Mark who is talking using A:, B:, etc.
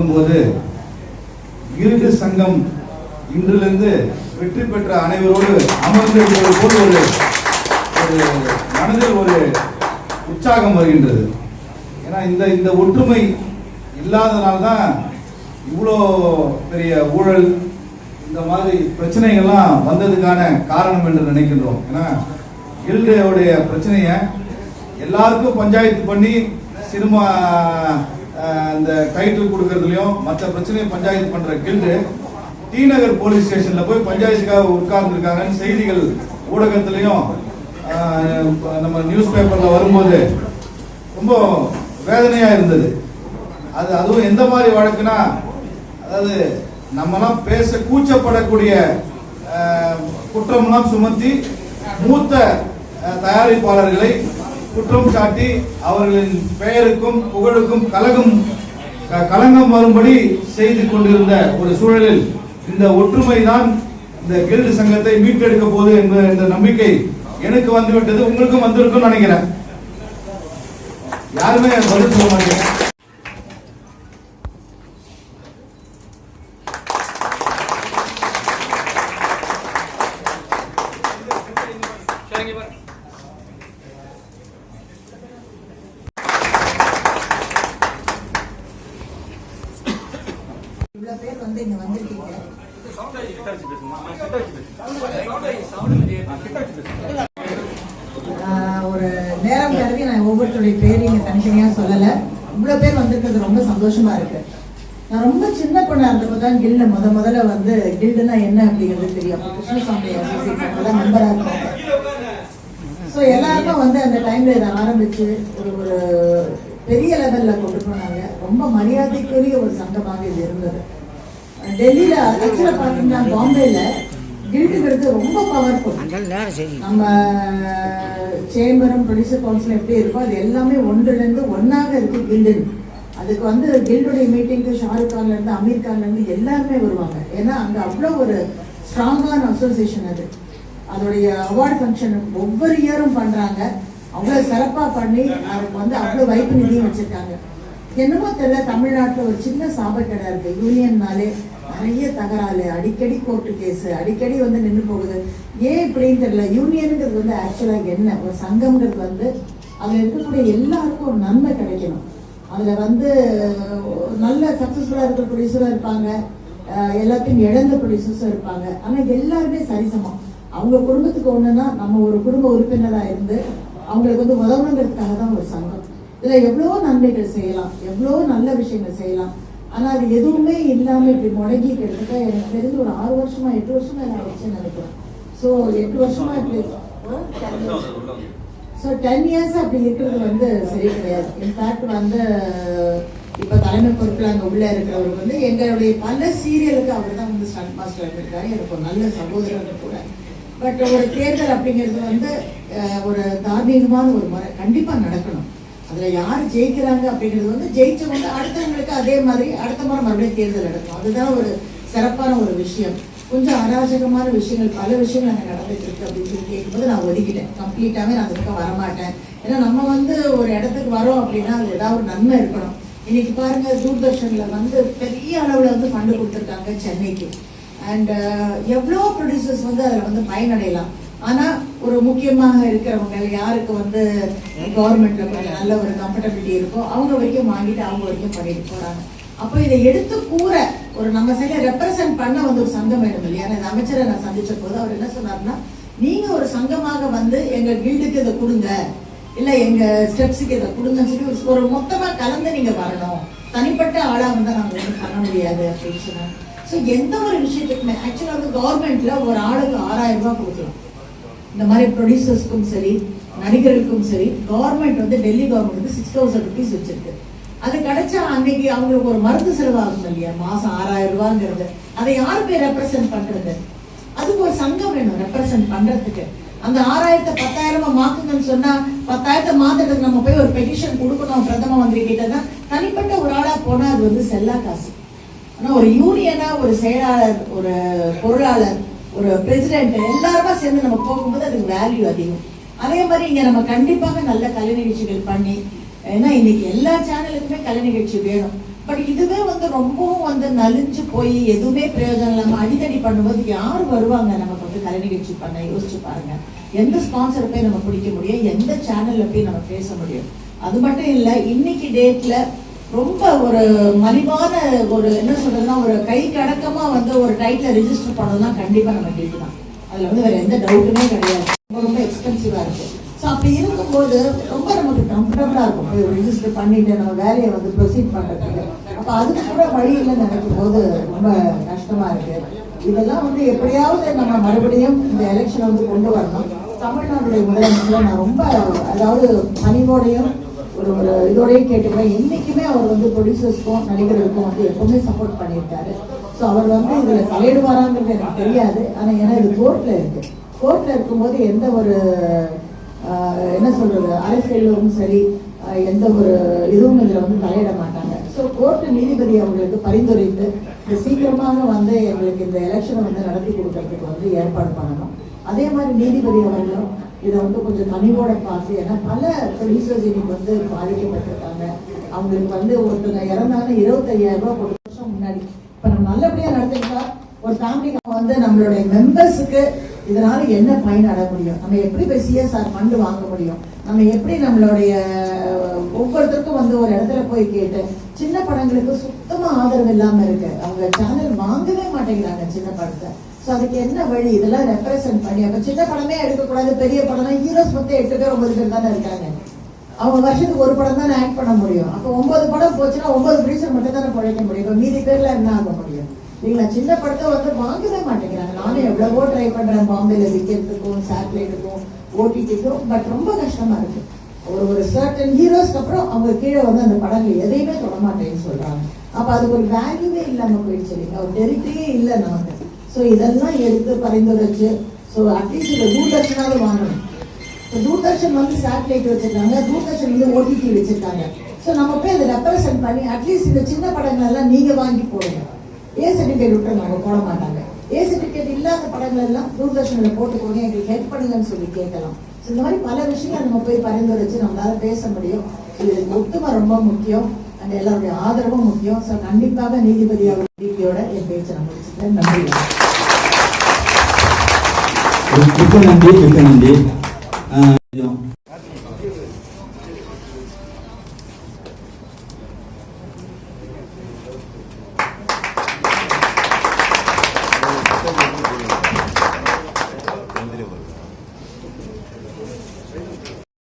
A: பார்க்கும்போது கில்டு சங்கம் இன்றிலிருந்து வெற்றி பெற்ற அனைவரோடு அமர்ந்திருப்பது போல் ஒரு ஒரு மனதில் ஒரு உற்சாகம் வருகின்றது. ஏன்னா இந்த இந்த ஒற்றுமை இல்லாதனால்தான் இவ்வளோ பெரிய ஊழல் இந்த மாதிரி பிரச்சனைகள்லாம் வந்ததுக்கான காரணம் என்று நினைக்கின்றோம். ஏன்னா கில்டுடைய பிரச்சனையை எல்லாருக்கும் பஞ்சாயத்து பண்ணி சினிமா இந்த டைட்டில் கொடுக்கறதுலையும் மற்ற பிரச்சனையை பஞ்சாயத்து பண்ற கில்டு டி நகர் போலீஸ் ஸ்டேஷன்ல போய் பஞ்சாயத்துக்காக உட்கார்ந்துருக்காங்கன்னு செய்திகள் ஊடகத்திலையும் நம்ம நியூஸ் பேப்பர்ல வரும்போது ரொம்ப வேதனையா இருந்தது. அது அதுவும் எந்த மாதிரி வழக்குனா அதாவது நம்மலாம் பேச கூச்சப்படக்கூடிய குற்றம்லாம் சுமத்தி மூத்த தயாரிப்பாளர்களை குற்றம் சாட்டி அவர்களின் பெயருக்கும் புகழுக்கும் கலகம் க- வரும்படி செய்து கொண்டிருந்த ஒரு சூழலில் இந்த ஒற்றுமை தான் இந்த கில்டு சங்கத்தை மீட்டெடுக்க போகுது என்ற இந்த நம்பிக்கை எனக்கு வந்துவிட்டது உங்களுக்கும் வந்திருக்கும்னு நினைக்கிறேன். யாருமே பதில் சொல்ல மாட்டேங்க
B: இவ்வளவு பேர் வந்து இங்க வந்திருக்கீங்க ஆஹ் ஒரு நேரம் கருதி நான் ஒவ்வொருத்தருடைய பேர் இங்க தனித்தனியா சொல்லல. இவ்வளவு பேர் வந்திருக்கிறது ரொம்ப சந்தோஷமா இருக்கு. நான் ரொம்ப சின்ன பொண்ணா இருந்தப்போ தான் கில்ல முத முதல்ல வந்து கில்டுனா என்ன அப்படிங்கிறது தெரியும். கிருஷ்ணசாமி அசோசியேஷன் தான் இருக்காங்க ஸோ எல்லாருக்கும் வந்து அந்த டைம்ல இதை ஆரம்பிச்சு ஒரு ஒரு பெரிய லெவல்ல கொண்டு போனாங்க. ரொம்ப மரியாதைக்குரிய ஒரு சங்கமாக இது இருந்தது. டெல்லியில ஆக்சுவலாக பார்த்தீங்கன்னா பாம்பேல கில்டுங்கிறது ரொம்ப பவர்ஃபுல் நம்ம சேம்பரும் ப்ரொடியூசர் கவுன்சில் எப்படி இருக்கோ அது எல்லாமே ஒன்றிலிருந்து ஒன்னாக இருக்கு கில்டுன்னு அதுக்கு வந்து கில்டுடைய மீட்டிங்க்கு ஷாருக் கான்ல இருந்து அமீர் கான்ல இருந்து எல்லாருமே வருவாங்க. ஏன்னா அங்க அவ்வளோ ஒரு ஸ்ட்ராங்கான அசோசியேஷன் அது. அதோடைய அவார்ட் ஃபங்க்ஷன் ஒவ்வொரு இயரும் பண்றாங்க. அவ்வளோ சிறப்பா பண்ணி அதுக்கு வந்து அவ்வளோ வைப்பு நிதியும் வச்சிருக்காங்க. என்னமோ தெரியல தமிழ்நாட்டுல ஒரு சின்ன சாபக்கடை இருக்கு. யூனியன்னாலே நிறைய தகராறு அடிக்கடி கோர்ட்டு கேஸு அடிக்கடி வந்து நின்று போகுது. ஏன் இப்படின்னு தெரியல. யூனியனுங்கிறது வந்து ஆக்சுவலாக என்ன? ஒரு சங்கம்ங்கிறது வந்து அதில் இருக்கக்கூடிய எல்லாருக்கும் ஒரு நன்மை கிடைக்கணும். அதில் வந்து நல்ல சக்ஸஸ்ஃபுல்லாக இருக்கிற ப்ரொடியூசரும் இருப்பாங்க. எல்லாத்தையும் இழந்த ப்ரொடியூசர்ஸும் இருப்பாங்க. ஆனால் எல்லாருமே சரிசமம். அவங்க குடும்பத்துக்கு ஒன்றுன்னா நம்ம ஒரு குடும்ப உறுப்பினராக இருந்து அவங்களுக்கு வந்து உதவணுங்கிறதுக்காக தான் ஒரு சங்கம். இதில் எவ்வளோ நன்மைகள் செய்யலாம். எவ்வளோ நல்ல விஷயங்கள் செய்யலாம். ஆனா அது எதுவுமே இல்லாம இப்படி முடங்கி கிட்டத்தட்ட எனக்கு தெரிஞ்சு ஒரு ஆறு வருஷமா எட்டு வருஷமா நான் வச்சேன்னு நினைக்கிறேன். சோ எட்டு வருஷமா இப்படி ஸோ டென் இயர்ஸ் அப்படி இருக்கிறது வந்து சரி கிடையாது. இன்ஃபேக்ட் வந்து இப்போ தலைமை பொறுப்பில் அங்கே உள்ள இருக்கிறவர் வந்து எங்களுடைய பல சீரியலுக்கு அவர் தான் வந்து ஸ்டண்ட் மாஸ்டர் இருந்திருக்காரு எனக்கு ஒரு நல்ல சகோதரர் கூட. பட் ஒரு தேர்தல் அப்படிங்கிறது வந்து ஒரு தார்மீகமான ஒரு முறை. கண்டிப்பாக நடக்கணும். அதில் யார் ஜெயிக்கிறாங்க அப்படிங்கிறது வந்து ஜெயிச்சவங்க அடுத்தவங்களுக்கு அதே மாதிரி அடுத்த முறை மறுபடியும் தேர்தல் நடக்கும். அதுதான் ஒரு சிறப்பான ஒரு விஷயம். கொஞ்சம் அராஜகமான விஷயங்கள் பல விஷயங்கள் அங்கே நடந்துட்டு இருக்கு அப்படின்னு சொல்லி கேட்கும்போது நான் ஒதுக்கிட்டேன். கம்ப்ளீட்டாவே நான் அதுக்கு வரமாட்டேன். ஏன்னா நம்ம வந்து ஒரு இடத்துக்கு வரோம் அப்படின்னா அது ஏதாவது ஒரு நன்மை இருக்கணும். இன்னைக்கு பாருங்க தூர்தர்ஷன்ல வந்து பெரிய அளவுல வந்து ஃபண்டு கொடுத்துருக்காங்க சென்னைக்கு. அண்ட் எவ்வளோ ப்ரொடியூசர்ஸ் வந்து அதில் வந்து பயனடையலாம். ஆனா ஒரு முக்கியமாக இருக்கிறவங்க யாருக்கு வந்து கவர்மெண்ட்ல நல்ல ஒரு கம்ஃபர்டபிலிட்டி இருக்கோ அவங்க வரைக்கும் வாங்கிட்டு அவங்க வரைக்கும் பண்ணிட்டு போறாங்க. அப்போ இதை எடுத்து கூற ஒரு நம்ம சைட ரெப்ரசன்ட் பண்ண வந்து ஒரு சங்கம் வேணும் இல்லையா? இந்த அமைச்சரை நான் சந்திச்ச போது அவர் என்ன சொன்னார்னா நீங்க ஒரு சங்கமாக வந்து எங்க கில்டுக்கு இதை கொடுங்க. இல்ல எங்க ஸ்டெப்ஸுக்கு இதை கொடுங்கன்னு சொல்லி ஒரு- மொத்தமா கலந்து நீங்க வரணும். தனிப்பட்ட ஆளா வந்து நாங்க ஒன்றும் பண்ண முடியாது அப்படின்னு சொன்னாங்க. ஸோ எந்த ஒரு விஷயத்துக்குமே ஆக்சுவலாக வந்து கவர்மெண்ட்ல ஒரு ஆளுக்கு ஆறாயிரம் ரூபாய் கொடுக்கலாம். இந்த மாதிரி ப்ரொடியூசர்ஸ்க்கும் சரி நடிகர்களுக்கும் சரி கவர்மெண்ட் வந்து டெல்லி கவர்மெண்ட் வந்து சிக்ஸ் தௌசண்ட் ருபீஸ் வச்சிருக்கு. அது கிடைச்சா அன்னைக்கு அவங்களுக்கு ஒரு மருந்து செலவாகும் இல்லையா? மாசம் ஆறாயிரம் ரூபாங்கிறது. அதை யார் போய் ரெப்ரசென்ட் பண்றது? அதுக்கு ஒரு சங்கம் வேணும் ரெப்ரசென்ட் பண்றதுக்கு. அந்த ஆறாயிரத்தை பத்தாயிரமா மாத்துங்கன்னு சொன்னா பத்தாயிரத்தை மாத்துறதுக்கு நம்ம போய் ஒரு பெட்டிஷன் கொடுக்கணும் பிரதம மந்திரி கிட்ட தனிப்பட்ட ஒரு ஆளா போனா அது வந்து செல்லா காசு. ஆனா ஒரு யூனியனா ஒரு செயலாளர் ஒரு பொருளாளர் ஒரு பிரசிடென்ட் எல்லாருமா சேர்ந்து நம்ம போகும்போது அதுக்கு வேல்யூ அதிகம். அதே மாதிரி இங்க நம்ம கண்டிப்பாக நல்ல கலை நிகழ்ச்சிகள் பண்ணி ஏன்னா இன்னைக்கு எல்லா சேனலுக்குமே கலை நிகழ்ச்சி வேணும். பட் இதுவே வந்து ரொம்பவும் வந்து நலிஞ்சு போய் எதுவுமே பிரயோஜனம் இல்லாமல் அடிக்கடி பண்ணும்போது யார் வருவாங்க? நமக்கு வந்து கலை நிகழ்ச்சி பண்ண யோசிச்சு பாருங்க. எந்த ஸ்பான்சர் போய் நம்ம பிடிக்க முடியும்? எந்த சேனல்ல போய் நம்ம பேச முடியும்? அது மட்டும் இல்லை இன்னைக்கு டேட்ல ரொம்ப ஒரு மலிவான ஒரு என்ன சொல்றதுன்னா ஒரு கை கடக்கமா வந்து ஒரு டைட்டில் ரிஜிஸ்டர் பண்ணணும்னா கண்டிப்பா நம்ம டேட் தான். அதுல வந்து வேற எந்த டவுட்டுமே கிடையாது. ரொம்ப ரொம்ப எக்ஸ்பென்சிவா இருக்கு. ஸோ அப்படி இருக்கும்போது ரொம்ப நமக்கு கம்ஃபர்டபுளா இருக்கும். போய் ரெஜிஸ்டர் பண்ணிட்டு நம்ம வேலையை வந்து ப்ரொசீட் பண்றதுக்கு. அப்போ அதுக்கு கூட வழி இல்லைன்னு நினைக்கும் போது ரொம்ப கஷ்டமா இருக்கு. இதெல்லாம் வந்து எப்படியாவது நம்ம மறுபடியும் இந்த எலெக்ஷன் வந்து கொண்டு வரணும். தமிழ்நாட்டுடைய முதலமைச்சர் நான் ரொம்ப அதாவது பணிவோடையும் ஒரு ஒரு இதோடய கேட்டுக்கிறேன் என்றைக்குமே அவர் வந்து ப்ரொடியூசர்ஸ்க்கும் நடிகர்களுக்கும் வந்து எப்பவுமே சப்போர்ட் பண்ணியிருக்காரு. ஸோ அவர் வந்து இதில் தலையிடுவாராங்கிறது எனக்கு தெரியாது. ஆனால் ஏன்னா இது கோர்ட்டில் இருக்கு. கோர்ட்டில் இருக்கும்போது எந்த ஒரு என்ன சொல்றது அரசியலும் சரி எந்த ஒரு இதுவும் இதில் வந்து தலையிட மாட்டாங்க. ஸோ கோர்ட்டு நீதிபதி அவங்களுக்கு பரிந்துரைத்து சீக்கிரமாக வந்து எங்களுக்கு இந்த எலெக்ஷனை வந்து நடத்தி கொடுக்கறதுக்கு வந்து ஏற்பாடு பண்ணணும். அதே மாதிரி நீதிபதி அவர்களும் இதை வந்து கொஞ்சம் கனிவோட பார்த்து ஏன்னா பல ப்ரொடியூசர்ஸ் இன்னைக்கு வந்து பாதிக்கப்பட்டிருக்காங்க. அவங்களுக்கு வந்து ஒருத்தங்க இறந்தாங்க இருபத்தையாயிரம் ரூபாய் ஒரு வருஷம் முன்னாடி. இப்ப நம்ம நல்லபடியா நடத்திருக்கா ஒரு ஃபேமிலிக்கு வந்து நம்மளுடைய மெம்பர்ஸுக்கு இதனால என்ன பயன் அடைய முடியும்? நம்ம எப்படி போய் சிஎஸ்ஆர் ஃபண்டு வாங்க முடியும்? நம்ம எப்படி நம்மளுடைய ஒவ்வொருத்தருக்கும் வந்து ஒரு இடத்துல போய் கேட்டு சின்ன படங்களுக்கு சுத்தமா ஆதரவு இல்லாம இருக்கு. அவங்க சேனல் வாங்கவே மாட்டேங்கிறாங்க சின்ன படத்தை. சோ அதுக்கு என்ன வழி? இதெல்லாம் ரெப்ரசென்ட் பண்ணி அப்ப சின்ன படமே எடுக்கக்கூடாது பெரிய படம்னா ஹீரோஸ் மொத்தம் எட்டு பேர் ஒன்பது பேர் தானே இருக்காங்க. அவங்க வருஷத்துக்கு ஒரு படம் தான் ஆக்ட் பண்ண முடியும். அப்போ ஒன்பது படம் போச்சுன்னா ஒன்பது ப்ரொடியூசர் மட்டும் தானே பழைக்க முடியும். இப்போ மீதி பேர்ல என்ன ஆக முடியும்? இல்லைங்களா சின்ன படத்தை வந்து வாங்கவே மாட்டேங்கிறாங்க. நானும் எவ்வளவோ ட்ரை பண்றேன் பாம்பேல விற்கிறதுக்கும் சேட்டலைட்டுக்கும் ஓடிடிக்கும் பட் ரொம்ப கஷ்டமா இருக்கு. ஒரு ஒரு சர்டன் ஹீரோஸ்க்கு அப்புறம் அவங்க கீழே வந்து அந்த படங்கள் எதையுமே தொட மாட்டேன்னு சொல்றாங்க. அப்ப அதுக்கு ஒரு வேல்யூவே இல்லாம போயிடுச்சு இல்லைங்களா? ஒரு டெரிட்டரியே இல்லை நமக்கு ஸோ இதெல்லாம் எடுத்து பரிந்துரைச்சு ஸோ அட்லீஸ்ட் இந்த தூர்தர்ஷனாவது வாங்கணும். இப்போ தூர்தர்ஷன் வந்து சேட்டலைட் வச்சுருக்காங்க தூர்தர்ஷன் வந்து ஓடிடி வச்சுருக்காங்க. ஸோ நம்ம போய் அதை ரெப்ரசன்ட் பண்ணி அட்லீஸ்ட் இந்த சின்ன படங்கள்லாம் நீங்கள் வாங்கி போடுங்க. ஏ சர்டிஃபிகேட் விட்டு அவங்க போட மாட்டாங்க. ஏ சர்டிஃபிகேட் இல்லாத படங்கள் எல்லாம் தூர்தர்ஷனில் போட்டுக்கோங்க எங்களுக்கு ஹெல்ப் பண்ணுங்கன்னு சொல்லி கேட்கலாம். ஸோ இந்த மாதிரி பல விஷயங்கள் நம்ம போய் பரிந்துரைச்சு நம்மளால பேச முடியும். இது ஒத்துமை ரொம்ப முக்கியம். அண்ட் எல்லாருடைய ஆதரவும் முக்கியம். ஸோ கண்டிப்பாக நீதிபதி அவர் நீதியோட என் பேச்சை நான் முடிச்சுக்கிறேன். நன்றி.
C: மிக்க நன்றி மிக்க நன்றி.